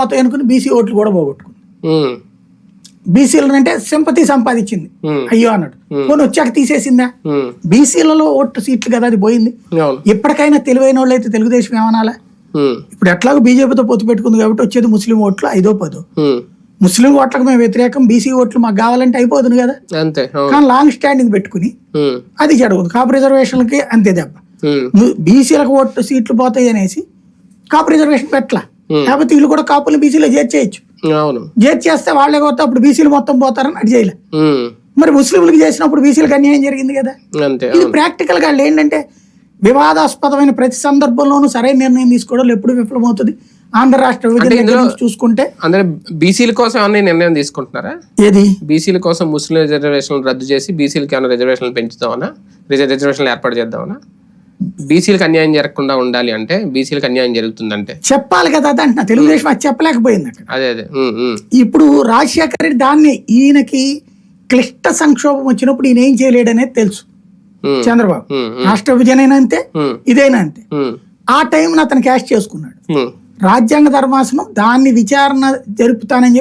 పోతాయి అనుకుని బీసీ ఓట్లు కూడా పోగొట్టుకుంది. బీసీలను అంటే సింపతి సంపాదించింది. అయ్యో అన్నాడు. పోనీ వచ్చాక తీసేసిందా? బీసీలలో ఓటు సీట్లు కదా అది పోయింది. ఇప్పటికైనా తెలివైన వాళ్ళు అయితే తెలుగుదేశం ఏమనాలా? ఇప్పుడు ఎట్లాగో బీజేపీతో పొత్తు పెట్టుకుంది కాబట్టి వచ్చేది ముస్లిం ఓట్లు ఐదో పదో. ముస్లిం ఓట్లకు మేము వ్యతిరేకం బీసీ ఓట్లు మాకు కావాలంటే అయిపోతుంది కదా? అంతే కానీ లాంగ్ స్టాండింగ్ పెట్టుకుని అది జరగదు. కాపు రిజర్వేషన్లకి అంతే దెబ్బ. బీసీలకు ఓటు సీట్లు పోతాయి అనేసి కాపు రిజర్వేషన్ పెట్టలా? Hmm. లేకపోతే వీళ్ళు కూడా కాపులు బీసీలో చేర్చేయచ్చు. అవును. చేర్చేస్తే వాళ్ళే కొత్త అప్పుడు బీసీలు మొత్తం పోతారని అది చేయలే. ఉమ్, మరి ముస్లింలకు చేసినప్పుడు బీసీలకు అన్యాయం జరిగింది కదా? ఇది ప్రాక్టికల్గా ఏంటంటే వివాదాస్పదమైన ప్రతి సందర్భంలోనూ సరైన నిర్ణయం తీసుకోవడం ఎప్పుడు విఫలమవుతుంది. ఆంధ్ర రాష్ట్ర విభజన చూసుకుంటే అందరూ బీసీల కోసం ఏమన్నా నిర్ణయం తీసుకుంటున్నారా? ఏది? బీసీల కోసం ముస్లిం రిజర్వేషన్లు రద్దు చేసి బీసీలకి ఏమైనా రిజర్వేషన్లు పెంచుతామనా? రిజ- రిజర్వేషన్లు ఏర్పాటు చేద్దామనా? బీసీలకు అన్యాయం జరగకుండా ఉండాలి అంటే బీసీలకు అన్యాయం జరుగుతుందంటే. చెప్పాలి కదా అది అంటున్నా. తెలుగుదేశం అది చెప్పలేకపోయింది అక్కడ. అదే అదే. ఇప్పుడు రాజశేఖర రెడ్డి దాన్ని ఈయనకి క్లిష్ట సంక్షోభం వచ్చినప్పుడు ఈయన ఏం చేయలేడు అనేది తెలుసు చంద్రబాబు. రాష్ట్ర విభజన అంతే ఇదైనా అంతే. ఆ టైంను అతను క్యాష్ చేసుకున్నాడు. రాజ్యాంగ ధర్మాసనం దాన్ని విచారణ జరుపుతానని చెప్పి